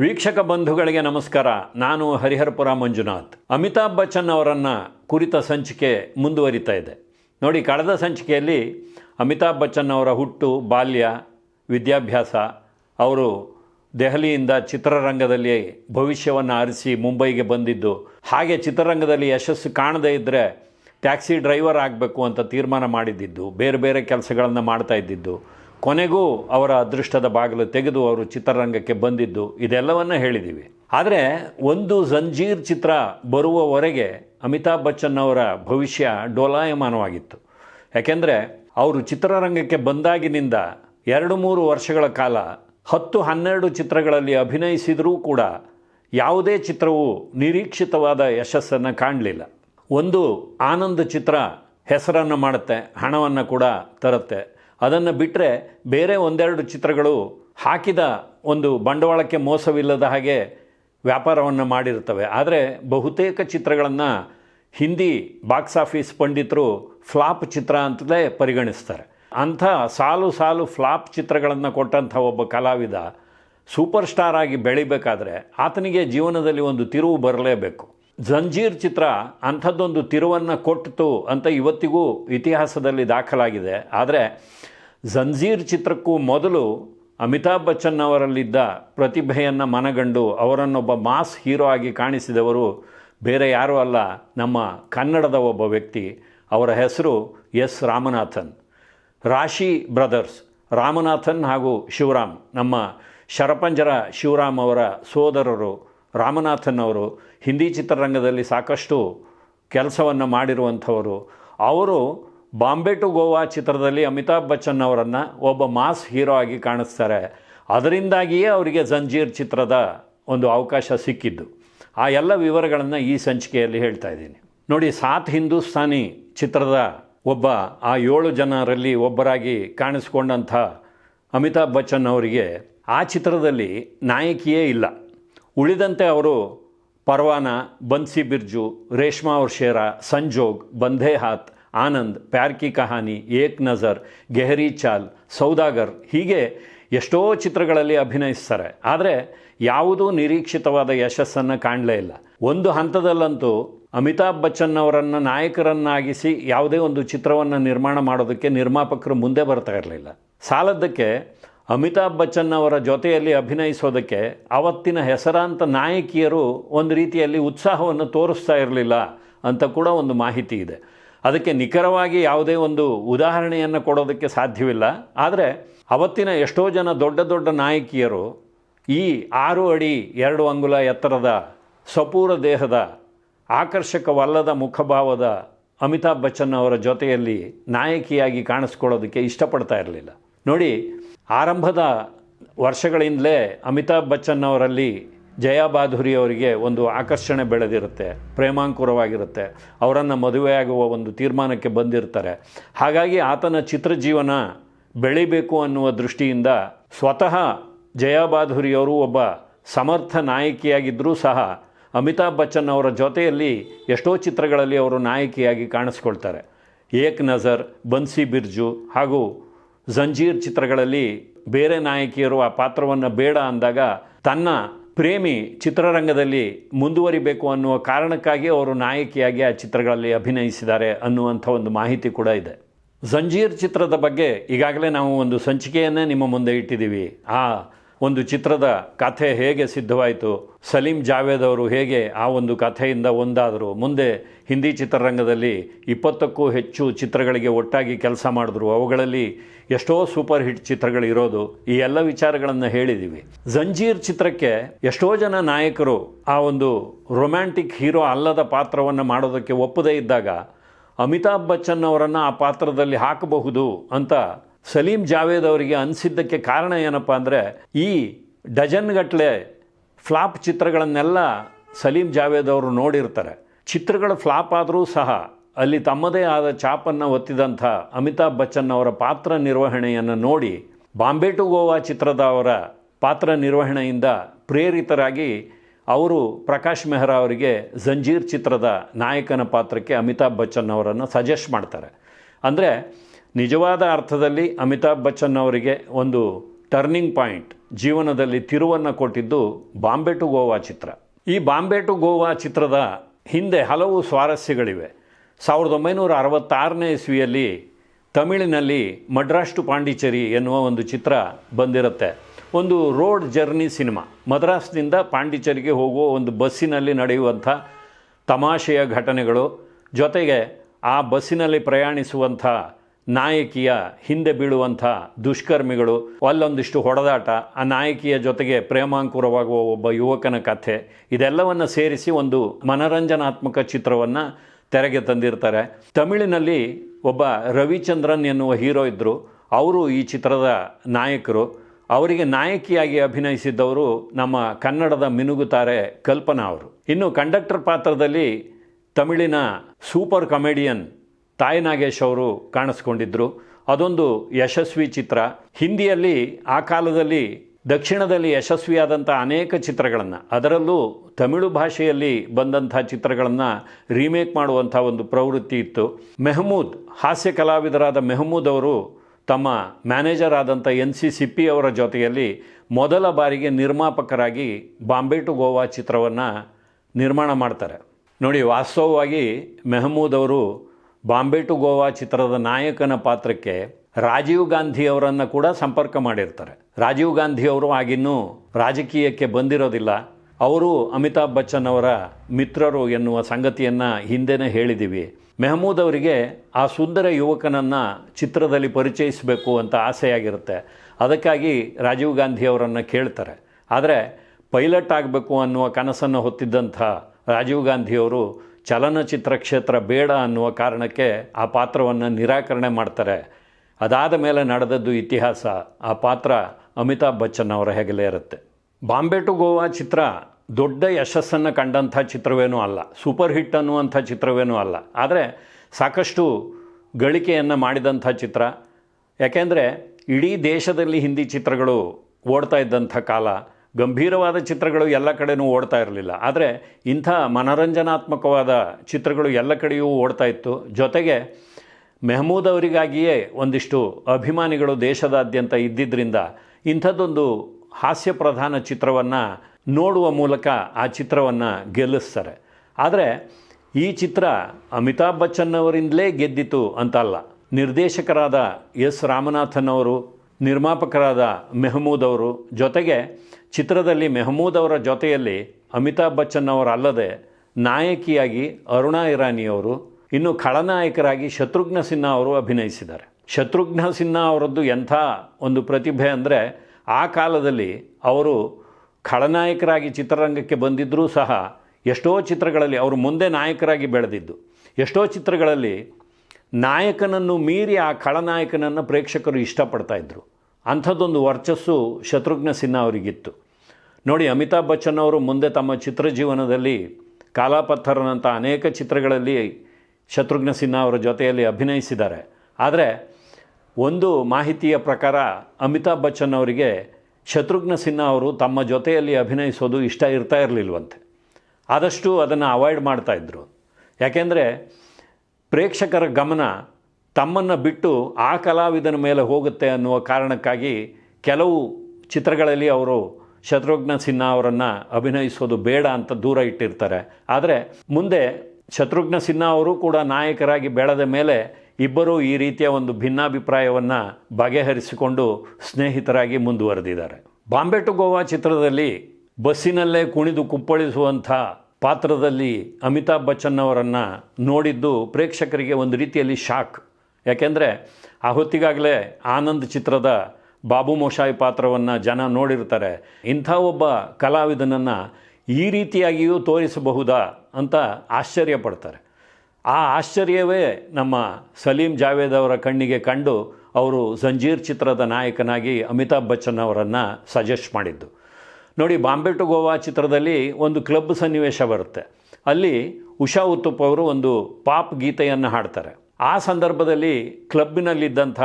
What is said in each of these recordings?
ವೀಕ್ಷಕ ಬಂಧುಗಳಿಗೆ ನಮಸ್ಕಾರ. ನಾನು ಹರಿಹರಪುರ ಮಂಜುನಾಥ್. ಅಮಿತಾಬ್ ಬಚ್ಚನ್ ಅವರನ್ನು ಕುರಿತ ಸಂಚಿಕೆ ಮುಂದುವರಿತಾ ಇದೆ. ನೋಡಿ, ಕಳೆದ ಸಂಚಿಕೆಯಲ್ಲಿ ಅಮಿತಾಬ್ ಬಚ್ಚನ್ ಅವರ ಹುಟ್ಟು, ಬಾಲ್ಯ, ವಿದ್ಯಾಭ್ಯಾಸ, ಅವರು ದೆಹಲಿಯಿಂದ ಚಿತ್ರರಂಗದಲ್ಲಿ ಭವಿಷ್ಯವನ್ನು ಆರಿಸಿ ಮುಂಬೈಗೆ ಬಂದಿದ್ದು, ಹಾಗೆ ಚಿತ್ರರಂಗದಲ್ಲಿ ಯಶಸ್ಸು ಕಾಣದೇ ಇದ್ದರೆ ಟ್ಯಾಕ್ಸಿ ಡ್ರೈವರ್ ಆಗಬೇಕು ಅಂತ ತೀರ್ಮಾನ ಮಾಡಿದ್ದಿದ್ದು, ಬೇರೆ ಬೇರೆ ಕೆಲಸಗಳನ್ನು ಮಾಡ್ತಾ ಇದ್ದಿದ್ದು ಕೊನೆಗೂ ಅವರ ಅದೃಷ್ಟದ ಬಾಗಿಲು ತೆಗೆದು ಅವರು ಚಿತ್ರರಂಗಕ್ಕೆ ಬಂದಿದ್ದು ಇದೆಲ್ಲವನ್ನ ಹೇಳಿದ್ದೀವಿ ಆದರೆ ಒಂದು ಜಂಜೀರ್ ಚಿತ್ರ ಬರುವವರೆಗೆ ಅಮಿತಾಬ್ ಬಚ್ಚನ್ ಅವರ ಭವಿಷ್ಯ ಡೋಲಾಯಮಾನವಾಗಿತ್ತು. ಯಾಕೆಂದರೆ ಅವರು ಚಿತ್ರರಂಗಕ್ಕೆ ಬಂದಾಗಿನಿಂದ ಎರಡು ಮೂರು ವರ್ಷಗಳ ಕಾಲ ಹತ್ತು ಹನ್ನೆರಡು ಚಿತ್ರಗಳಲ್ಲಿ ಅಭಿನಯಿಸಿದರೂ ಕೂಡ ಯಾವುದೇ ಚಿತ್ರವು ನಿರೀಕ್ಷಿತವಾದ ಯಶಸ್ಸನ್ನು ಕಾಣಲಿಲ್ಲ. ಒಂದು ಆನಂದ್ ಚಿತ್ರ ಹೆಸರನ್ನು ಮಾಡುತ್ತೆ, ಹಣವನ್ನು ಕೂಡ ತರುತ್ತೆ. ಅದನ್ನು ಬಿಟ್ಟರೆ ಬೇರೆ ಒಂದೆರಡು ಚಿತ್ರಗಳು ಹಾಕಿದ ಒಂದು ಬಂಡವಾಳಕ್ಕೆ ಮೋಸವಿಲ್ಲದ ಹಾಗೆ ವ್ಯಾಪಾರವನ್ನು ಮಾಡಿರ್ತವೆ ಆದರೆ ಬಹುತೇಕ ಚಿತ್ರಗಳನ್ನು ಹಿಂದಿ ಬಾಕ್ಸ್ ಆಫೀಸ್ ಪಂಡಿತರು ಫ್ಲಾಪ್ ಚಿತ್ರ ಅಂತಲೇ ಪರಿಗಣಿಸ್ತಾರೆ. ಅಂಥ ಸಾಲು ಸಾಲು ಫ್ಲಾಪ್ ಚಿತ್ರಗಳನ್ನು ಕೊಟ್ಟಂಥ ಒಬ್ಬ ಕಲಾವಿದ ಸೂಪರ್ ಸ್ಟಾರ್ ಆಗಿ ಬೆಳಿಬೇಕಾದ್ರೆ ಆತನಿಗೆ ಜೀವನದಲ್ಲಿ ಒಂದು ತಿರುವು ಬರಲೇಬೇಕು. ಜಂಜೀರ್ ಚಿತ್ರ ಅಂಥದ್ದೊಂದು ತಿರುವನ್ನು ಕೊಟ್ಟಿತು ಅಂತ ಇವತ್ತಿಗೂ ಇತಿಹಾಸದಲ್ಲಿ ದಾಖಲಾಗಿದೆ. ಆದರೆ ಜಂಜೀರ್ ಚಿತ್ರಕ್ಕೂ ಮೊದಲು ಅಮಿತಾಬ್ ಬಚ್ಚನ್ ಅವರಲ್ಲಿದ್ದ ಪ್ರತಿಭೆಯನ್ನು ಮನಗಂಡು ಅವರನ್ನೊಬ್ಬ ಮಾಸ್ ಹೀರೋ ಆಗಿ ಕಾಣಿಸಿದವರು ಬೇರೆ ಯಾರೂ ಅಲ್ಲ, ನಮ್ಮ ಕನ್ನಡದ ಒಬ್ಬ ವ್ಯಕ್ತಿ. ಅವರ ಹೆಸರು ಎಸ್ ರಾಮನಾಥನ್. ರಾಶಿ ಬ್ರದರ್ಸ್, ರಾಮನಾಥನ್ ಹಾಗೂ ಶಿವರಾಮ್. ನಮ್ಮ ಶರಪಂಜರ ಶಿವರಾಮ್ ಅವರ ಸೋದರರು ರಾಮನಾಥನ್ ಅವರು ಹಿಂದಿ ಚಿತ್ರರಂಗದಲ್ಲಿ ಸಾಕಷ್ಟು ಕೆಲಸವನ್ನು ಮಾಡಿರುವಂಥವರು. ಅವರು ಬಾಂಬೆ ಟು ಗೋವಾ ಚಿತ್ರದಲ್ಲಿ ಅಮಿತಾಬ್ ಬಚ್ಚನ್ ಅವರನ್ನು ಒಬ್ಬ ಮಾಸ್ ಹೀರೋ ಆಗಿ ಕಾಣಿಸ್ತಾರೆ. ಅದರಿಂದಾಗಿಯೇ ಅವರಿಗೆ ಜಂಜೀರ್ ಚಿತ್ರದ ಒಂದು ಅವಕಾಶ ಸಿಕ್ಕಿದ್ದು. ಆ ಎಲ್ಲ ವಿವರಗಳನ್ನು ಈ ಸಂಚಿಕೆಯಲ್ಲಿ ಹೇಳ್ತಾ ಇದ್ದೀನಿ. ನೋಡಿ, ಸಾತ್ ಹಿಂದೂಸ್ತಾನಿ ಚಿತ್ರದ ಒಬ್ಬ ಆ ಏಳು ಜನರಲ್ಲಿ ಒಬ್ಬರಾಗಿ ಕಾಣಿಸ್ಕೊಂಡಂಥ ಅಮಿತಾಬ್ ಬಚ್ಚನ್ ಅವರಿಗೆ ಆ ಚಿತ್ರದಲ್ಲಿ ನಾಯಕಿಯೇ ಇಲ್ಲ. ಉಳಿದಂತೆ ಅವರು ಪರ್ವಾನ, ಬನ್ಸಿ ಬಿರ್ಜು, ರೇಷ್ಮಾ ಅವ್ರ ಶೇರ, ಸಂಜೋಗ್, ಬಂಧೇ ಹಾತ್ ಆನಂದ್ ಪ್ಯಾರ್ ಕಿ ಕಹಾನಿ, ಏಕ್ ನಜರ್, ಗೆಹರಿ ಚಾಲ್, ಸೌದಾಗರ್ ಹೀಗೆ ಎಷ್ಟೋ ಚಿತ್ರಗಳಲ್ಲಿ ಅಭಿನಯಿಸ್ತಾರೆ. ಆದರೆ ಯಾವುದೂ ನಿರೀಕ್ಷಿತವಾದ ಯಶಸ್ಸನ್ನು ಕಾಣಲೇ ಇಲ್ಲ. ಒಂದು ಹಂತದಲ್ಲಂತೂ ಅಮಿತಾಬ್ ಬಚ್ಚನ್ ಅವರನ್ನು ನಾಯಕರನ್ನಾಗಿಸಿ ಯಾವುದೇ ಒಂದು ಚಿತ್ರವನ್ನು ನಿರ್ಮಾಣ ಮಾಡೋದಕ್ಕೆ ನಿರ್ಮಾಪಕರು ಮುಂದೆ ಬರ್ತಾ ಇರಲಿಲ್ಲ. ಸಾಲದ್ದಕ್ಕೆ ಅಮಿತಾಬ್ ಬಚ್ಚನ್ ಅವರ ಜೊತೆಯಲ್ಲಿ ಅಭಿನಯಿಸೋದಕ್ಕೆ ಅವತ್ತಿನ ಹೆಸರಾಂತ ನಾಯಕಿಯರು ಒಂದು ರೀತಿಯಲ್ಲಿ ಉತ್ಸಾಹವನ್ನು ತೋರಿಸ್ತಾ ಇರಲಿಲ್ಲ ಅಂತ ಕೂಡ ಒಂದು ಮಾಹಿತಿ ಇದೆ. ಅದಕ್ಕೆ ನಿಖರವಾಗಿ ಯಾವುದೇ ಒಂದು ಉದಾಹರಣೆಯನ್ನು ಕೊಡೋದಕ್ಕೆ ಸಾಧ್ಯವಿಲ್ಲ. ಆದರೆ ಅವತ್ತಿನ ಎಷ್ಟೋ ಜನ ದೊಡ್ಡ ದೊಡ್ಡ ನಾಯಕಿಯರು ಈ ಆರು ಅಡಿ ಎರಡು ಅಂಗುಲ ಎತ್ತರದ ಸಪೂರ ದೇಹದ ಆಕರ್ಷಕವಲ್ಲದ ಮುಖಭಾವದ ಅಮಿತಾಬ್ ಬಚ್ಚನ್ ಅವರ ಜೊತೆಯಲ್ಲಿ ನಾಯಕಿಯಾಗಿ ಕಾಣಿಸ್ಕೊಳ್ಳೋದಕ್ಕೆ ಇಷ್ಟಪಡ್ತಾ ಇರಲಿಲ್ಲ. ನೋಡಿ, ಆರಂಭದ ವರ್ಷಗಳಿಂದಲೇ ಅಮಿತಾಬ್ ಬಚ್ಚನ್ ಅವರಲ್ಲಿ ಜಯಾ ಬಾಧುರಿ ಅವರಿಗೆ ಒಂದು ಆಕರ್ಷಣೆ ಬೆಳೆದಿರುತ್ತೆ, ಪ್ರೇಮಾಂಕುರವಾಗಿರುತ್ತೆ. ಅವರನ್ನು ಮದುವೆಯಾಗುವ ಒಂದು ತೀರ್ಮಾನಕ್ಕೆ ಬಂದಿರ್ತಾರೆ. ಹಾಗಾಗಿ ಆತನ ಚಿತ್ರಜೀವನ ಬೆಳಿಬೇಕು ಅನ್ನುವ ದೃಷ್ಟಿಯಿಂದ ಸ್ವತಃ ಜಯಾಬಾಧುರಿಯವರು ಒಬ್ಬ ಸಮರ್ಥ ನಾಯಕಿಯಾಗಿದ್ದರೂ ಸಹ ಅಮಿತಾಬ್ ಬಚ್ಚನ್ ಅವರ ಜೊತೆಯಲ್ಲಿ ಎಷ್ಟೋ ಚಿತ್ರಗಳಲ್ಲಿ ಅವರು ನಾಯಕಿಯಾಗಿ ಕಾಣಿಸ್ಕೊಳ್ತಾರೆ. ಏಕ್ ನಜರ್, ಬನ್ಸಿ ಬಿರ್ಜು ಹಾಗೂ ಜಂಜೀರ್ ಚಿತ್ರಗಳಲ್ಲಿ ಬೇರೆ ನಾಯಕಿಯರು ಆ ಪಾತ್ರವನ್ನು ಬೇಡ ಅಂದಾಗ ತನ್ನ ಪ್ರೇಮಿ ಚಿತ್ರರಂಗದಲ್ಲಿ ಮುಂದುವರಿಬೇಕು ಅನ್ನುವ ಕಾರಣಕ್ಕಾಗಿ ಅವರು ನಾಯಕಿಯಾಗಿ ಆ ಚಿತ್ರಗಳಲ್ಲಿ ಅಭಿನಯಿಸಿದ್ದಾರೆ ಅನ್ನುವಂಥ ಒಂದು ಮಾಹಿತಿ ಕೂಡ ಇದೆ. ಜಂಜೀರ್ ಚಿತ್ರದ ಬಗ್ಗೆ ಈಗಾಗಲೇ ನಾವು ಒಂದು ಸಂಚಿಕೆಯನ್ನೇ ನಿಮ್ಮ ಮುಂದೆ ಇಟ್ಟಿದ್ದೀವಿ. ಆ ಒಂದು ಚಿತ್ರದ ಕಥೆ ಹೇಗೆ ಸಿದ್ಧವಾಯಿತು? ಸಲೀಂ ಜಾವೇದ್ ಅವರು ಹೇಗೆ ಆ ಒಂದು ಕಥೆಯಿಂದ ಒಂದಾದರು? ಮುಂದೆ ಹಿಂದಿ ಚಿತ್ರರಂಗದಲ್ಲಿ ಇಪ್ಪತ್ತಕ್ಕೂ ಹೆಚ್ಚು ಚಿತ್ರಗಳಿಗೆ ಒಟ್ಟಾಗಿ ಕೆಲಸ ಮಾಡಿದ್ರು. ಅವುಗಳಲ್ಲಿ ಎಷ್ಟೋ ಸೂಪರ್ ಹಿಟ್ ಚಿತ್ರಗಳು ಇರೋದು ಈ ಎಲ್ಲ ವಿಚಾರಗಳನ್ನು ಹೇಳಿದ್ದೀವಿ ಜಂಜೀರ್ ಚಿತ್ರಕ್ಕೆ ಎಷ್ಟೋ ಜನ ನಾಯಕರು ಆ ಒಂದು ರೊಮ್ಯಾಂಟಿಕ್ ಹೀರೋ ಅಲ್ಲದ ಪಾತ್ರವನ್ನು ಮಾಡೋದಕ್ಕೆ ಒಪ್ಪದೇ ಇದ್ದಾಗ ಅಮಿತಾಬ್ ಬಚ್ಚನ್ ಅವರನ್ನು ಆ ಪಾತ್ರದಲ್ಲಿ ಹಾಕಬಹುದು ಅಂತ ಸಲೀಂ ಜಾವೇದ್ ಅವರಿಗೆ ಅನಿಸಿದ್ದಕ್ಕೆ ಕಾರಣ ಏನಪ್ಪ ಅಂದರೆ ಈ ಡಜನ್ಗಟ್ಟಲೆ ಫ್ಲಾಪ್ ಚಿತ್ರಗಳನ್ನೆಲ್ಲ ಸಲೀಂ ಜಾವೇದ್ ಅವರು ನೋಡಿರ್ತಾರೆ. ಚಿತ್ರಗಳು ಫ್ಲಾಪ್ ಆದರೂ ಸಹ ಅಲ್ಲಿ ತಮ್ಮದೇ ಆದ ಚಾಪನ್ನು ಒತ್ತಿದಂಥ ಅಮಿತಾಬ್ ಬಚ್ಚನ್ ಅವರ ಪಾತ್ರ ನಿರ್ವಹಣೆಯನ್ನು ನೋಡಿ ಬಾಂಬೆ ಟು ಗೋವಾ ಚಿತ್ರದ ಅವರ ಪಾತ್ರ ನಿರ್ವಹಣೆಯಿಂದ ಪ್ರೇರಿತರಾಗಿ ಅವರು ಪ್ರಕಾಶ್ ಮೆಹ್ರಾ ಅವರಿಗೆ ಜಂಜೀರ್ ಚಿತ್ರದ ನಾಯಕನ ಪಾತ್ರಕ್ಕೆ ಅಮಿತಾಬ್ ಬಚ್ಚನ್ ಅವರನ್ನು ಸಜೆಸ್ಟ್ ಮಾಡ್ತಾರೆ. ಅಂದರೆ ನಿಜವಾದ ಅರ್ಥದಲ್ಲಿ ಅಮಿತಾಬ್ ಬಚ್ಚನ್ ಅವರಿಗೆ ಒಂದು ಟರ್ನಿಂಗ್ ಪಾಯಿಂಟ್ ಜೀವನದಲ್ಲಿ ತಿರುವನ್ನು ಕೊಟ್ಟಿದ್ದು ಬಾಂಬೆ ಟು ಗೋವಾ ಚಿತ್ರ. ಈ ಬಾಂಬೆ ಟು ಗೋವಾ ಚಿತ್ರದ ಹಿಂದೆ ಹಲವು ಸ್ವಾರಸ್ಯಗಳಿವೆ. ಸಾವಿರದ ಒಂಬೈನೂರ ಅರವತ್ತಾರನೇ ಇಸ್ವಿಯಲ್ಲಿ ತಮಿಳಿನಲ್ಲಿ ಮಡ್ರಾಸ್ ಟು ಪಾಂಡಿಚೇರಿ ಎನ್ನುವ ಒಂದು ಚಿತ್ರ ಬಂದಿರುತ್ತೆ. ಒಂದು ರೋಡ್ ಜರ್ನಿ ಸಿನಿಮಾ. ಮದ್ರಾಸ್ನಿಂದ ಪಾಂಡಿಚೇರಿಗೆ ಹೋಗುವ ಒಂದು ಬಸ್ಸಿನಲ್ಲಿ ನಡೆಯುವಂಥ ತಮಾಷೆಯ ಘಟನೆಗಳು, ಜೊತೆಗೆ ಆ ಬಸ್ಸಿನಲ್ಲಿ ಪ್ರಯಾಣಿಸುವಂಥ ನಾಯಕಿಯ ಹಿಂದೆ ಬೀಳುವಂಥ ದುಷ್ಕರ್ಮಿಗಳು, ಅಲ್ಲೊಂದಿಷ್ಟು ಹೊಡೆದಾಟ, ಆ ನಾಯಕಿಯ ಜೊತೆಗೆ ಪ್ರೇಮಾಂಕುರವಾಗುವ ಒಬ್ಬ ಯುವಕನ ಕಥೆ, ಇದೆಲ್ಲವನ್ನು ಸೇರಿಸಿ ಒಂದು ಮನರಂಜನಾತ್ಮಕ ಚಿತ್ರವನ್ನು ತೆರೆಗೆ ತಂದಿರ್ತಾರೆ. ತಮಿಳಿನಲ್ಲಿ ಒಬ್ಬ ರವಿಚಂದ್ರನ್ ಎನ್ನುವ ಹೀರೋ ಇದ್ದರು ಅವರು ಈ ಚಿತ್ರದ ನಾಯಕರು. ಅವರಿಗೆ ನಾಯಕಿಯಾಗಿ ಅಭಿನಯಿಸಿದ್ದವರು ನಮ್ಮ ಕನ್ನಡದ ಮಿನುಗುತಾರೆ ಕಲ್ಪನಾ ಅವರು. ಇನ್ನು ಕಂಡಕ್ಟರ್ ಪಾತ್ರದಲ್ಲಿ ತಮಿಳಿನ ಸೂಪರ್ ಕಾಮಿಡಿಯನ್ ತಾಯಿ ನಾಗೇಶ್ ಅವರು ಕಾಣಿಸ್ಕೊಂಡಿದ್ದರು ಅದೊಂದು ಯಶಸ್ವಿ ಚಿತ್ರ. ಹಿಂದಿಯಲ್ಲಿ, ಆ ಕಾಲದಲ್ಲಿ, ದಕ್ಷಿಣದಲ್ಲಿ ಯಶಸ್ವಿಯಾದಂಥ ಅನೇಕ ಚಿತ್ರಗಳನ್ನು, ಅದರಲ್ಲೂ ತಮಿಳು ಭಾಷೆಯಲ್ಲಿ ಬಂದಂಥ ಚಿತ್ರಗಳನ್ನು ರೀಮೇಕ್ ಮಾಡುವಂಥ ಒಂದು ಪ್ರವೃತ್ತಿ ಇತ್ತು. ಮೆಹಮೂದ್, ಹಾಸ್ಯ ಕಲಾವಿದರಾದ ಮೆಹಮೂದ್ ಅವರು ತಮ್ಮ ಮ್ಯಾನೇಜರ್ ಆದಂಥ ಎನ್ ಸಿ ಸಿಪ್ಪಿ ಅವರ ಜೊತೆಯಲ್ಲಿ ಮೊದಲ ಬಾರಿಗೆ ನಿರ್ಮಾಪಕರಾಗಿ ಬಾಂಬೆ ಟು ಗೋವಾ ಚಿತ್ರವನ್ನು ನಿರ್ಮಾಣ ಮಾಡ್ತಾರೆ. ನೋಡಿ, ವಾಸ್ತವವಾಗಿ ಮೆಹಮೂದ್ ಅವರು ಬಾಂಬೆ ಟು ಗೋವಾ ಚಿತ್ರದ ನಾಯಕನ ಪಾತ್ರಕ್ಕೆ ರಾಜೀವ್ ಗಾಂಧಿ ಅವರನ್ನು ಕೂಡ ಸಂಪರ್ಕ ಮಾಡಿರ್ತಾರೆ. ರಾಜೀವ್ ಗಾಂಧಿ ಅವರು ಆಗಿನ್ನೂ ರಾಜಕೀಯಕ್ಕೆ ಬಂದಿರೋದಿಲ್ಲ. ಅವರು ಅಮಿತಾಬ್ ಬಚ್ಚನ್ ಅವರ ಮಿತ್ರರು ಎನ್ನುವ ಸಂಗತಿಯನ್ನು ಹಿಂದೆನೇ ಹೇಳಿದ್ದೀವಿ ಮೆಹಮೂದ್ ಅವರಿಗೆ ಆ ಸುಂದರ ಯುವಕನನ್ನು ಚಿತ್ರದಲ್ಲಿ ಪರಿಚಯಿಸಬೇಕು ಅಂತ ಆಸೆಯಾಗಿರುತ್ತೆ. ಅದಕ್ಕಾಗಿ ರಾಜೀವ್ ಗಾಂಧಿ ಅವರನ್ನು ಕೇಳ್ತಾರೆ. ಆದರೆ ಪೈಲಟ್ ಆಗಬೇಕು ಅನ್ನುವ ಕನಸನ್ನು ಹೊತ್ತಿದ್ದಂಥ ರಾಜೀವ್ ಗಾಂಧಿಯವರು ಚಲನಚಿತ್ರ ಕ್ಷೇತ್ರ ಬೇಡ ಅನ್ನುವ ಕಾರಣಕ್ಕೆ ಆ ಪಾತ್ರವನ್ನು ನಿರಾಕರಣೆ ಮಾಡ್ತಾರೆ. ಅದಾದ ಮೇಲೆ ನಡೆದದ್ದು ಇತಿಹಾಸ. ಆ ಪಾತ್ರ ಅಮಿತಾಬ್ ಬಚ್ಚನ್ ಅವರ ಹೆಗಲೇ ಇರುತ್ತೆ. ಬಾಂಬೆ ಟು ಗೋವಾ ಚಿತ್ರ ದೊಡ್ಡ ಯಶಸ್ಸನ್ನು ಕಂಡಂಥ ಚಿತ್ರವೇನೂ ಅಲ್ಲ. ಸೂಪರ್ ಹಿಟ್ ಅನ್ನುವಂಥ ಚಿತ್ರವೇನೂ ಅಲ್ಲ. ಆದರೆ ಸಾಕಷ್ಟು ಗಳಿಕೆಯನ್ನು ಮಾಡಿದಂಥ ಚಿತ್ರ. ಯಾಕೆಂದರೆ ಇಡೀ ದೇಶದಲ್ಲಿ ಹಿಂದಿ ಚಿತ್ರಗಳು ಓಡ್ತಾ ಇದ್ದಂಥ ಕಾಲ. ಗಂಭೀರವಾದ ಚಿತ್ರಗಳು ಎಲ್ಲ ಕಡೆಯೂ ಓಡ್ತಾ ಇರಲಿಲ್ಲ. ಆದರೆ ಇಂಥ ಮನರಂಜನಾತ್ಮಕವಾದ ಚಿತ್ರಗಳು ಎಲ್ಲ ಕಡೆಯೂ ಓಡ್ತಾ ಇತ್ತು. ಜೊತೆಗೆ ಮೆಹಮೂದ್ ಅವರಿಗಾಗಿಯೇ ಒಂದಿಷ್ಟು ಅಭಿಮಾನಿಗಳು ದೇಶದಾದ್ಯಂತ ಇದ್ದಿದ್ದರಿಂದ ಇಂಥದ್ದೊಂದು ಹಾಸ್ಯ ಪ್ರಧಾನ ಚಿತ್ರವನ್ನು ನೋಡುವ ಮೂಲಕ ಆ ಚಿತ್ರವನ್ನು ಗೆಲ್ಲಿಸ್ತಾರೆ. ಆದರೆ ಈ ಚಿತ್ರ ಅಮಿತಾಬ್ ಬಚ್ಚನ್ ಅವರಿಂದಲೇ ಗೆದ್ದಿತು ಅಂತಲ್ಲ. ನಿರ್ದೇಶಕರಾದ ಎಸ್ ರಾಮನಾಥನ್ ಅವರು ನಿರ್ಮಾಪಕರಾದ ಮೆಹಮೂದ್ ಅವರು ಜೊತೆಗೆ ಚಿತ್ರದಲ್ಲಿ ಮೆಹಮೂದ್ ಅವರ ಜೊತೆಯಲ್ಲಿ ಅಮಿತಾಬ್ ಬಚ್ಚನ್ ಅವರಲ್ಲದೆ ನಾಯಕಿಯಾಗಿ ಅರುಣಾ ಇರಾನಿಯವರು ಇನ್ನು ಖಳನಾಯಕರಾಗಿ ಶತ್ರುಘ್ನ ಸಿನ್ಹಾ ಅವರು ಅಭಿನಯಿಸಿದ್ದಾರೆ. ಶತ್ರುಘ್ನ ಸಿನ್ಹಾ ಅವರದ್ದು ಎಂಥ ಒಂದು ಪ್ರತಿಭೆ ಅಂದರೆ ಆ ಕಾಲದಲ್ಲಿ ಅವರು ಖಳನಾಯಕರಾಗಿ ಚಿತ್ರರಂಗಕ್ಕೆ ಬಂದಿದ್ದರೂ ಸಹ ಎಷ್ಟೋ ಚಿತ್ರಗಳಲ್ಲಿ ಅವರು ಮುಂದೆ ನಾಯಕರಾಗಿ ಬೆಳೆದಿದ್ದು. ಎಷ್ಟೋ ಚಿತ್ರಗಳಲ್ಲಿ ನಾಯಕನನ್ನು ಮೀರಿ ಆ ಖಳನಾಯಕನನ್ನು ಪ್ರೇಕ್ಷಕರು ಇಷ್ಟಪಡ್ತಾ ಇದ್ದರು ಅಂಥದ್ದೊಂದು ವರ್ಚಸ್ಸು ಶತ್ರುಘ್ನ ಸಿನ್ಹಾ ಅವರಿಗಿತ್ತು. ನೋಡಿ, ಅಮಿತಾಬ್ ಬಚ್ಚನ್ ಅವರು ಮುಂದೆ ತಮ್ಮ ಚಿತ್ರ ಜೀವನದಲ್ಲಿ ಕಾಲಾಪತ್ತರನಂಥ ಅನೇಕ ಚಿತ್ರಗಳಲ್ಲಿ ಶತ್ರುಘ್ನ ಸಿನ್ಹಾ ಅವರ ಜೊತೆಯಲ್ಲಿ ಅಭಿನಯಿಸಿದ್ದಾರೆ. ಆದರೆ, ಒಂದು ಮಾಹಿತಿಯ ಪ್ರಕಾರ ಅಮಿತಾಬ್ ಬಚ್ಚನ್ ಅವರಿಗೆ ಶತ್ರುಘ್ನ ಸಿನ್ಹಾ ಅವರು ತಮ್ಮ ಜೊತೆಯಲ್ಲಿ ಅಭಿನಯಿಸೋದು ಇಷ್ಟ ಇರ್ತಾ ಇರಲಿಲ್ವಂತೆ. ಆದಷ್ಟು ಅದನ್ನು ಅವಾಯ್ಡ್ ಮಾಡ್ತಾಯಿದ್ರು ಯಾಕೆಂದರೆ, ಪ್ರೇಕ್ಷಕರ ಗಮನ ತಮ್ಮನ್ನು ಬಿಟ್ಟು ಆ ಕಲಾವಿದನ ಮೇಲೆ ಹೋಗುತ್ತೆ ಅನ್ನುವ ಕಾರಣಕ್ಕಾಗಿ ಕೆಲವು ಚಿತ್ರಗಳಲ್ಲಿ ಅವರು ಶತ್ರುಘ್ನ ಸಿನ್ಹಾ ಅವರನ್ನು ಅಭಿನಯಿಸೋದು ಬೇಡ ಅಂತ ದೂರ ಇಟ್ಟಿರ್ತಾರೆ. ಆದರೆ ಮುಂದೆ ಶತ್ರುಘ್ನ ಸಿನ್ಹಾ ಅವರು ಕೂಡ ನಾಯಕರಾಗಿ ಬೆಳೆದ ಮೇಲೆ ಇಬ್ಬರೂ ಈ ರೀತಿಯ ಒಂದು ಭಿನ್ನಾಭಿಪ್ರಾಯವನ್ನು ಬಗೆಹರಿಸಿಕೊಂಡು ಸ್ನೇಹಿತರಾಗಿ ಮುಂದುವರೆದಿದ್ದಾರೆ. ಬಾಂಬೆ ಟು ಗೋವಾ ಚಿತ್ರದಲ್ಲಿ ಬಸ್ಸಿನಲ್ಲೇ ಕುಣಿದು ಕುಪ್ಪಳಿಸುವಂಥ ಪಾತ್ರದಲ್ಲಿ ಅಮಿತಾಬ್ ಬಚ್ಚನ್ ಅವರನ್ನು ನೋಡಿದ್ದು ಪ್ರೇಕ್ಷಕರಿಗೆ ಒಂದು ರೀತಿಯಲ್ಲಿ ಶಾಕ್. ಯಾಕೆಂದರೆ ಆ ಹೊತ್ತಿಗಾಗಲೇ ಆನಂದ್ ಚಿತ್ರದ ಬಾಬು ಮೋಶಾಯಿ ಪಾತ್ರವನ್ನು ಜನ ನೋಡಿರ್ತಾರೆ. ಇಂಥ ಒಬ್ಬ ಕಲಾವಿದನನ್ನು ಈ ರೀತಿಯಾಗಿಯೂ ತೋರಿಸಬಹುದಾ ಅಂತ ಆಶ್ಚರ್ಯ ಪಡ್ತಾರೆ ಆ ಆಶ್ಚರ್ಯವೇ ನಮ್ಮ ಸಲೀಂ ಜಾವೇದ್ ಅವರ ಕಣ್ಣಿಗೆ ಕಂಡು ಅವರು ಸಂಜೀರ್ ಚಿತ್ರದ ನಾಯಕನಾಗಿ ಅಮಿತಾಬ್ ಬಚ್ಚನ್ ಅವರನ್ನು ಸಜೆಸ್ಟ್ ಮಾಡಿದ್ದು. ನೋಡಿ, ಬಾಂಬೆ ಟು ಗೋವಾ ಚಿತ್ರದಲ್ಲಿ ಒಂದು ಕ್ಲಬ್ ಸನ್ನಿವೇಶ ಬರುತ್ತೆ. ಅಲ್ಲಿ ಉಷಾ ಉತ್ತುಪ್ ಅವರು ಒಂದು ಪಾಪ್ ಗೀತೆಯನ್ನು ಹಾಡ್ತಾರೆ. ಆ ಸಂದರ್ಭದಲ್ಲಿ ಕ್ಲಬ್ಬಿನಲ್ಲಿದ್ದಂಥ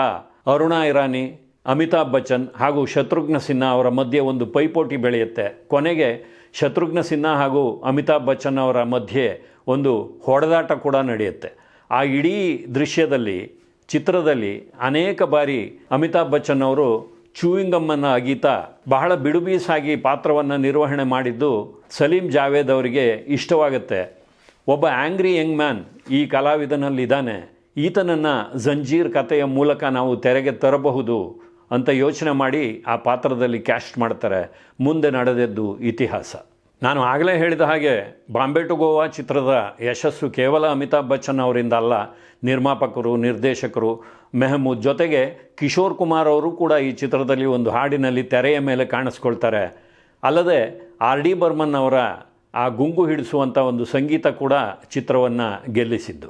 ಅರುಣಾ ಇರಾನಿ, ಅಮಿತಾಬ್ ಬಚ್ಚನ್ ಹಾಗೂ ಶತ್ರುಘ್ನ ಸಿನ್ಹಾ ಅವರ ಮಧ್ಯೆ ಒಂದು ಪೈಪೋಟಿ ಬೆಳೆಯುತ್ತೆ. ಕೊನೆಗೆ ಶತ್ರುಘ್ನ ಸಿನ್ಹಾ ಹಾಗೂ ಅಮಿತಾಬ್ ಬಚ್ಚನ್ ಅವರ ಮಧ್ಯೆ ಒಂದು ಹೊಡೆದಾಟ ಕೂಡ ನಡೆಯುತ್ತೆ. ಆ ಇಡೀ ದೃಶ್ಯದಲ್ಲಿ, ಚಿತ್ರದಲ್ಲಿ ಅನೇಕ ಬಾರಿ ಅಮಿತಾಬ್ ಬಚ್ಚನ್ ಅವರು ಚೂಯಿಂಗಮ್ಮನ್ನು ಅಗೀತಾ, ಬಹಳ ಬಿಡುಬೀಸಾಗಿ ಪಾತ್ರವನ್ನು ನಿರ್ವಹಣೆ ಮಾಡಿದ್ದು ಸಲೀಂ ಜಾವೇದ್ ಅವರಿಗೆ ಇಷ್ಟವಾಗುತ್ತೆ. ಒಬ್ಬ ಆ್ಯಂಗ್ರಿ ಯಂಗ್ ಮ್ಯಾನ್ ಈ ಕಲಾವಿದನಲ್ಲಿದ್ದಾನೆ. ಈತನನ್ನು ಜಂಜೀರ್ ಕಥೆಯ ಮೂಲಕ ನಾವು ತೆರೆಗೆ ತರಬಹುದು ಅಂತ ಯೋಚನೆ ಮಾಡಿ ಆ ಪಾತ್ರದಲ್ಲಿ ಕ್ಯಾಸ್ಟ್ ಮಾಡ್ತಾರೆ. ಮುಂದೆ ನಡೆದದ್ದು ಇತಿಹಾಸ. ನಾನು ಆಗಲೇ ಹೇಳಿದ ಹಾಗೆ ಬಾಂಬೆ ಟು ಗೋವಾ ಚಿತ್ರದ ಯಶಸ್ಸು ಕೇವಲ ಅಮಿತಾಬ್ ಬಚ್ಚನ್ ಅವರಿಂದ ಅಲ್ಲ, ನಿರ್ಮಾಪಕರು, ನಿರ್ದೇಶಕರು, ಮೆಹಮೂದ್ ಜೊತೆಗೆ ಕಿಶೋರ್ ಕುಮಾರ್ ಅವರು ಕೂಡ ಈ ಚಿತ್ರದಲ್ಲಿ ಒಂದು ಹಾಡಿನಲ್ಲಿ ತೆರೆಯ ಮೇಲೆ ಕಾಣಿಸ್ಕೊಳ್ತಾರೆ. ಅಲ್ಲದೆ ಆರ್ ಡಿ ಬರ್ಮನ್ ಅವರ ಆ ಗುಂಗು ಹಿಡಿಸುವಂಥ ಒಂದು ಸಂಗೀತ ಕೂಡ ಚಿತ್ರವನ್ನು ಗೆಲ್ಲಿಸಿದ್ದು.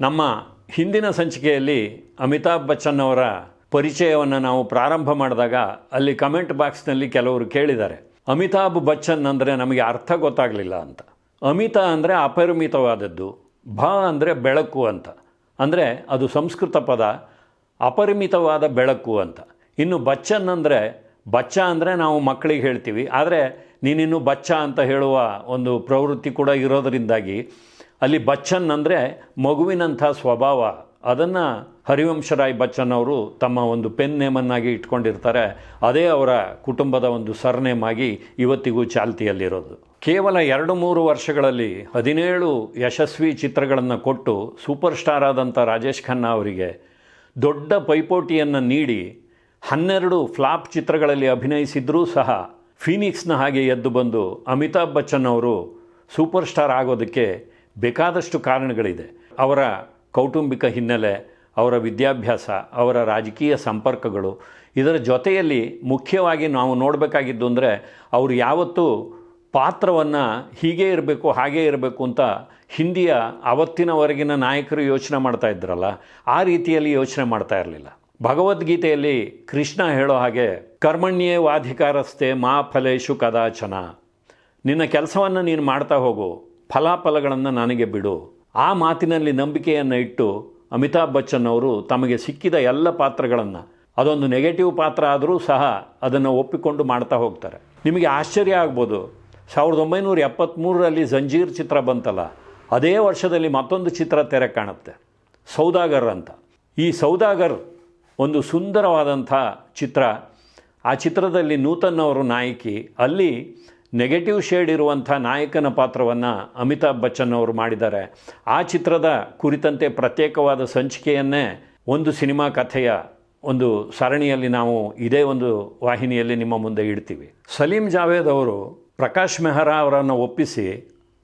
ನಮ್ಮ ಹಿಂದಿನ ಸಂಚಿಕೆಯಲ್ಲಿ ಅಮಿತಾಬ್ ಬಚ್ಚನ್ ಅವರ ಪರಿಚಯವನ್ನು ನಾವು ಪ್ರಾರಂಭ ಮಾಡಿದಾಗ ಅಲ್ಲಿ ಕಮೆಂಟ್ ಬಾಕ್ಸ್ನಲ್ಲಿ ಕೆಲವರು ಕೇಳಿದ್ದಾರೆ. ಅಮಿತಾಬ್ ಬಚ್ಚನ್ ಅಂದರೆ ನಮಗೆ ಅರ್ಥ ಗೊತ್ತಾಗಲಿಲ್ಲ ಅಂತ. ಅಮಿತ ಅಂದರೆ ಅಪರಿಮಿತವಾದದ್ದು. ಭ ಅಂದರೆ ಬೆಳಕು ಅಂತ. ಅಂದರೆ ಅದು ಸಂಸ್ಕೃತ ಪದ, ಅಪರಿಮಿತವಾದ ಬೆಳಕು ಅಂತ. ಇನ್ನು ಬಚ್ಚನ್ ಅಂದರೆ ಬಚ್ಚ ಅಂದರೆ ನಾವು ಮಕ್ಕಳಿಗೆ ಹೇಳ್ತೀವಿ. ಆದರೆ ನೀನಿನ್ನು ಬಚ್ಚ ಅಂತ ಹೇಳುವ ಒಂದು ಪ್ರವೃತ್ತಿ ಕೂಡ ಇರೋದರಿಂದಾಗಿ ಅಲ್ಲಿ ಬಚ್ಚನ್ ಅಂದರೆ ಮಗುವಿನಂಥ ಸ್ವಭಾವ. ಅದನ್ನು ಹರಿವಂಶರಾಯ್ ಬಚ್ಚನ್ ಅವರು ತಮ್ಮ ಒಂದು ಪೆನ್ ನೇಮನ್ನಾಗಿ ಇಟ್ಕೊಂಡಿರ್ತಾರೆ. ಅದೇ ಅವರ ಕುಟುಂಬದ ಒಂದು ಸರ್ನೇಮ್ ಆಗಿ ಇವತ್ತಿಗೂ ಚಾಲ್ತಿಯಲ್ಲಿರೋದು. ಕೇವಲ ಎರಡು ಮೂರು ವರ್ಷಗಳಲ್ಲಿ ಹದಿನೇಳು ಯಶಸ್ವಿ ಚಿತ್ರಗಳನ್ನು ಕೊಟ್ಟು ಸೂಪರ್ ಸ್ಟಾರ್ ಆದಂಥ ರಾಜೇಶ್ ಖನ್ನಾ ಅವರಿಗೆ ದೊಡ್ಡ ಪೈಪೋಟಿಯನ್ನು ನೀಡಿ ಹನ್ನೆರಡು ಫ್ಲಾಪ್ ಚಿತ್ರಗಳಲ್ಲಿ ಅಭಿನಯಿಸಿದ್ರೂ ಸಹ ಫೀನಿಕ್ಸ್ನ ಹಾಗೆ ಎದ್ದು ಬಂದು ಅಮಿತಾಬ್ ಬಚ್ಚನ್ ಅವರು ಸೂಪರ್ ಸ್ಟಾರ್ ಆಗೋದಕ್ಕೆ ಬೇಕಾದಷ್ಟು ಕಾರಣಗಳಿದೆ. ಅವರ ಕೌಟುಂಬಿಕ ಹಿನ್ನೆಲೆ, ಅವರ ವಿದ್ಯಾಭ್ಯಾಸ, ಅವರ ರಾಜಕೀಯ ಸಂಪರ್ಕಗಳು, ಇದರ ಜೊತೆಯಲ್ಲಿ ಮುಖ್ಯವಾಗಿ ನಾವು ನೋಡಬೇಕಾಗಿದ್ದು ಅಂದರೆ ಅವರು ಯಾವತ್ತೂ ಪಾತ್ರವನ್ನು ಹೀಗೇ ಇರಬೇಕು, ಹಾಗೇ ಇರಬೇಕು ಅಂತ ಹಿಂದಿಯ ಅವತ್ತಿನವರೆಗಿನ ನಾಯಕರು ಯೋಚನೆ ಮಾಡ್ತಾ ಇದ್ರಲ್ಲ, ಆ ರೀತಿಯಲ್ಲಿ ಯೋಚನೆ ಮಾಡ್ತಾ ಇರಲಿಲ್ಲ. ಭಗವದ್ಗೀತೆಯಲ್ಲಿ ಕೃಷ್ಣ ಹೇಳೋ ಹಾಗೆ, ಕರ್ಮಣ್ಯೇ ವಾಧಿಕಾರಸ್ಥೆ ಮಾ ಫಲೇಶು ಕದಾಚನ. ನಿನ್ನ ಕೆಲಸವನ್ನು ನೀನು ಮಾಡ್ತಾ ಹೋಗು. ಫಲಾಫಲಗಳನ್ನು ನನಗೆ ಬಿಡು. ಆ ಮಾತಿನಲ್ಲಿ ನಂಬಿಕೆಯನ್ನು ಇಟ್ಟು ಅಮಿತಾಬ್ ಬಚ್ಚನ್ ಅವರು ತಮಗೆ ಸಿಕ್ಕಿದ ಎಲ್ಲ ಪಾತ್ರಗಳನ್ನು, ಅದೊಂದು ನೆಗೆಟಿವ್ ಪಾತ್ರ ಆದರೂ ಸಹ ಅದನ್ನು ಒಪ್ಪಿಕೊಂಡು ಮಾಡ್ತಾ ಹೋಗ್ತಾರೆ. ನಿಮಗೆ ಆಶ್ಚರ್ಯ ಆಗ್ಬೋದು. ಸಾವಿರದ ಒಂಬೈನೂರ ಎಪ್ಪತ್ತ್ಮೂರರಲ್ಲಿ ಜಂಜೀರ್ ಚಿತ್ರ ಬಂತಲ್ಲ, ಅದೇ ವರ್ಷದಲ್ಲಿ ಮತ್ತೊಂದು ಚಿತ್ರ ತೆರೆ ಕಾಣುತ್ತೆ, ಸೌದಾಗರ್ ಅಂತ. ಈ ಸೌದಾಗರ್ ಒಂದು ಸುಂದರವಾದಂಥ ಚಿತ್ರ. ಆ ಚಿತ್ರದಲ್ಲಿ ನೂತನ್ ಅವರು ನಾಯಕಿ, ಅಲ್ಲಿ ನೆಗೆಟಿವ್ ಶೇಡ್ ಇರುವಂಥ ನಾಯಕನ ಪಾತ್ರವನ್ನು ಅಮಿತಾಬ್ ಬಚ್ಚನ್ ಅವರು ಮಾಡಿದ್ದಾರೆ. ಆ ಚಿತ್ರದ ಕುರಿತಂತೆ ಪ್ರತ್ಯೇಕವಾದ ಸಂಚಿಕೆಯನ್ನೇ ಒಂದು ಸಿನಿಮಾ ಕಥೆಯ ಒಂದು ಸರಣಿಯಲ್ಲಿ ನಾವು ಇದೇ ಒಂದು ವಾಹಿನಿಯಲ್ಲಿ ನಿಮ್ಮ ಮುಂದೆ ಇಡ್ತೀವಿ. ಸಲೀಂ ಜಾವೇದ್ ಅವರು ಪ್ರಕಾಶ್ ಮೆಹ್ರಾ ಅವರನ್ನು ಒಪ್ಪಿಸಿ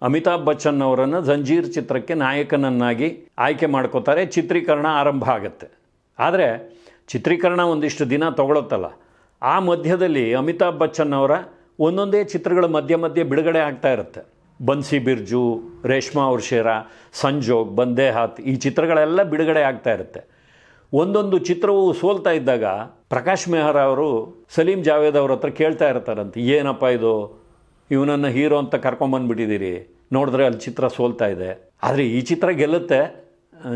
ಅಮಿತಾಬ್ ಬಚ್ಚನ್ ಅವರನ್ನು ಜಂಜೀರ್ ಚಿತ್ರಕ್ಕೆ ನಾಯಕನನ್ನಾಗಿ ಆಯ್ಕೆ ಮಾಡ್ಕೋತಾರೆ. ಚಿತ್ರೀಕರಣ ಆರಂಭ ಆಗುತ್ತೆ. ಆದರೆ ಚಿತ್ರೀಕರಣ ಒಂದಿಷ್ಟು ದಿನ ತಗೊಳುತ್ತಲ್ಲ. ಆ ಮಧ್ಯದಲ್ಲಿ ಅಮಿತಾಬ್ ಬಚ್ಚನ್ ಅವರ ಒಂದೊಂದೇ ಚಿತ್ರಗಳ ಮಧ್ಯೆ ಮಧ್ಯೆ ಬಿಡುಗಡೆ ಆಗ್ತಾ ಇರುತ್ತೆ. ಬನ್ಸಿ ಬಿರ್ಜು, ರೇಷ್ಮಾ ಔರ್ಷೇರ ಸಂಜೋಗ್, ಬಂದೇಹಾತ್ ಈ ಚಿತ್ರಗಳೆಲ್ಲ ಬಿಡುಗಡೆ ಆಗ್ತಾ ಇರುತ್ತೆ. ಒಂದೊಂದು ಚಿತ್ರವು ಸೋಲ್ತಾ ಇದ್ದಾಗ ಪ್ರಕಾಶ್ ಮೆಹ್ರಾ ಅವರು ಸಲೀಂ ಜಾವೇದ್ ಅವ್ರ ಹತ್ರ ಕೇಳ್ತಾ ಇರ್ತಾರಂತೆ, ಏನಪ್ಪ ಇದು? ಇವನನ್ನು ಹೀರೋ ಅಂತ ಕರ್ಕೊಂಬಂದ್ಬಿಟ್ಟಿದ್ದೀರಿ ನೋಡಿದ್ರೆ ಅಲ್ಲಿ ಚಿತ್ರ ಸೋಲ್ತಾ ಇದೆ. ಆದರೆ ಈ ಚಿತ್ರ ಗೆಲ್ಲುತ್ತೆ.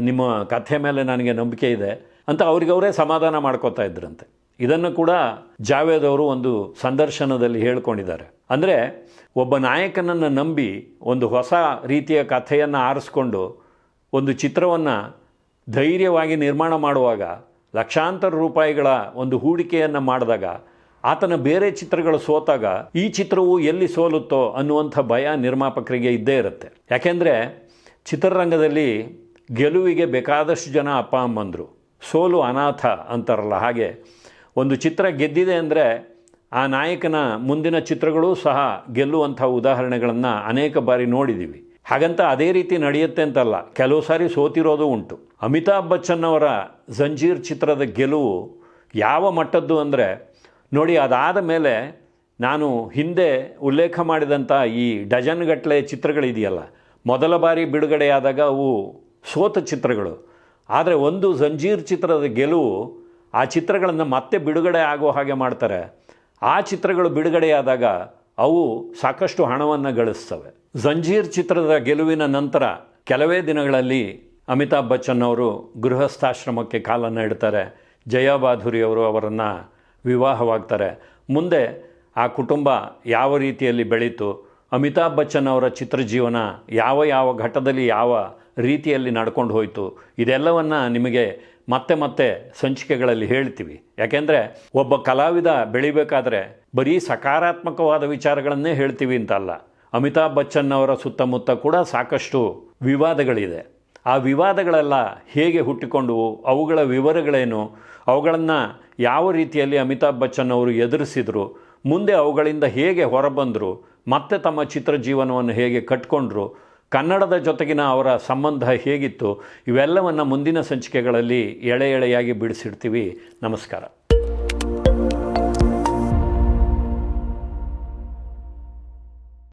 ನಿಮ್ಮ ಕಥೆ ಮೇಲೆ ನನಗೆ ನಂಬಿಕೆ ಇದೆ ಅಂತ ಅವ್ರಿಗವರೇ ಸಮಾಧಾನ ಮಾಡ್ಕೋತಾ ಇದ್ರಂತೆ. ಇದನ್ನು ಕೂಡ ಜಾವೇದ್ ಅವರು ಒಂದು ಸಂದರ್ಶನದಲ್ಲಿ ಹೇಳ್ಕೊಂಡಿದ್ದಾರೆ. ಅಂದರೆ ಒಬ್ಬ ನಾಯಕನನ್ನು ನಂಬಿ ಒಂದು ಹೊಸ ರೀತಿಯ ಕಥೆಯನ್ನು ಆರಿಸ್ಕೊಂಡು ಒಂದು ಚಿತ್ರವನ್ನು ಧೈರ್ಯವಾಗಿ ನಿರ್ಮಾಣ ಮಾಡುವಾಗ, ಲಕ್ಷಾಂತರ ರೂಪಾಯಿಗಳ ಒಂದು ಹೂಡಿಕೆಯನ್ನು ಮಾಡಿದಾಗ, ಆತನ ಬೇರೆ ಚಿತ್ರಗಳು ಸೋತಾಗ ಈ ಚಿತ್ರವು ಎಲ್ಲಿ ಸೋಲುತ್ತೋ ಅನ್ನುವಂಥ ಭಯ ನಿರ್ಮಾಪಕರಿಗೆ ಇದ್ದೇ ಇರುತ್ತೆ. ಯಾಕೆಂದರೆ ಚಿತ್ರರಂಗದಲ್ಲಿ ಗೆಲುವಿಗೆ ಬೇಕಾದಷ್ಟು ಜನ ಅಪ್ಪ ಅಮ್ಮಂದರು. ಸೋಲು ಅನಾಥ ಅಂತಾರಲ್ಲ ಹಾಗೆ ಒಂದು ಚಿತ್ರ ಗೆದ್ದಿದೆ ಅಂದರೆ ಆ ನಾಯಕನ ಮುಂದಿನ ಚಿತ್ರಗಳೂ ಸಹ ಗೆಲ್ಲುವಂಥ ಉದಾಹರಣೆಗಳನ್ನು ಅನೇಕ ಬಾರಿ ನೋಡಿದ್ದೀವಿ ಹಾಗಂತ ಅದೇ ರೀತಿ ನಡೆಯುತ್ತೆ ಅಂತಲ್ಲ, ಕೆಲವು ಸಾರಿ ಸೋತಿರೋದು ಉಂಟು. ಅಮಿತಾಬ್ ಬಚ್ಚನ್ ಅವರ ಜಂಜೀರ್ ಚಿತ್ರದ ಗೆಲುವು ಯಾವ ಮಟ್ಟದ್ದು ಅಂದರೆ, ನೋಡಿ ಅದಾದ ಮೇಲೆ ನಾನು ಹಿಂದೆ ಉಲ್ಲೇಖ ಮಾಡಿದಂಥ ಈ ಡಜನ್ಗಟ್ಟಲೆ ಚಿತ್ರಗಳಿದೆಯಲ್ಲ, ಮೊದಲ ಬಾರಿ ಬಿಡುಗಡೆಯಾದಾಗ ಅವು ಸೋತ ಚಿತ್ರಗಳು. ಆದರೆ ಒಂದು ಜಂಜೀರ್ ಚಿತ್ರದ ಗೆಲುವು ಆ ಚಿತ್ರಗಳನ್ನು ಮತ್ತೆ ಬಿಡುಗಡೆ ಆಗೋ ಹಾಗೆ ಮಾಡ್ತಾರೆ. ಆ ಚಿತ್ರಗಳು ಬಿಡುಗಡೆಯಾದಾಗ ಅವು ಸಾಕಷ್ಟು ಹಣವನ್ನು ಗಳಿಸ್ತವೆ. ಜಂಜೀರ್ ಚಿತ್ರದ ಗೆಲುವಿನ ನಂತರ ಕೆಲವೇ ದಿನಗಳಲ್ಲಿ ಅಮಿತಾಬ್ ಬಚ್ಚನ್ ಅವರು ಗೃಹಸ್ಥಾಶ್ರಮಕ್ಕೆ ಕಾಲನ್ನು ಇಡ್ತಾರೆ. ಜಯಾಬಾಧುರಿಯವರು ಬಾಧುರಿ ಅವರು ಅವರನ್ನು ವಿವಾಹವಾಗ್ತಾರೆ. ಮುಂದೆ ಆ ಕುಟುಂಬ ಯಾವ ರೀತಿಯಲ್ಲಿ ಬೆಳೀತು, ಅಮಿತಾಬ್ ಬಚ್ಚನ್ ಅವರ ಚಿತ್ರಜೀವನ ಯಾವ ಯಾವ ಘಟ್ಟದಲ್ಲಿ ಯಾವ ರೀತಿಯಲ್ಲಿ ನಡ್ಕೊಂಡು ಹೋಯಿತು, ಇದೆಲ್ಲವನ್ನು ನಿಮಗೆ ಮತ್ತೆ ಮತ್ತೆ ಸಂಚಿಕೆಗಳಲ್ಲಿ ಹೇಳ್ತೀವಿ. ಯಾಕೆಂದರೆ ಒಬ್ಬ ಕಲಾವಿದ ಬೆಳಿಬೇಕಾದ್ರೆ ಬರೀ ಸಕಾರಾತ್ಮಕವಾದ ವಿಚಾರಗಳನ್ನೇ ಹೇಳ್ತೀವಿ ಅಂತಲ್ಲ. ಅಮಿತಾಬ್ ಬಚ್ಚನ್ ಅವರ ಸುತ್ತಮುತ್ತ ಕೂಡ ಸಾಕಷ್ಟು ವಿವಾದಗಳಿದೆ. ಆ ವಿವಾದಗಳೆಲ್ಲ ಹೇಗೆ ಹುಟ್ಟಿಕೊಂಡವು ಅವುಗಳ ವಿವರಗಳೇನು, ಅವುಗಳನ್ನು ಯಾವ ರೀತಿಯಲ್ಲಿ ಅಮಿತಾಬ್ ಬಚ್ಚನ್ ಅವರು ಎದುರಿಸಿದರು, ಮುಂದೆ ಅವುಗಳಿಂದ ಹೇಗೆ ಹೊರಬಂದರು, ಮತ್ತೆ ತಮ್ಮ ಚಿತ್ರ ಜೀವನವನ್ನು ಹೇಗೆ ಕಟ್ಕೊಂಡ್ರು ಕನ್ನಡದ ಜೊತೆಗಿನ ಅವರ ಸಂಬಂಧ ಹೇಗಿತ್ತು ಇವೆಲ್ಲವನ್ನು ಮುಂದಿನ ಸಂಚಿಕೆಗಳಲ್ಲಿ ಎಳೆ ಎಳೆಯಾಗಿ ಬಿಡಿಸಿಡ್ತೀವಿ. ನಮಸ್ಕಾರ.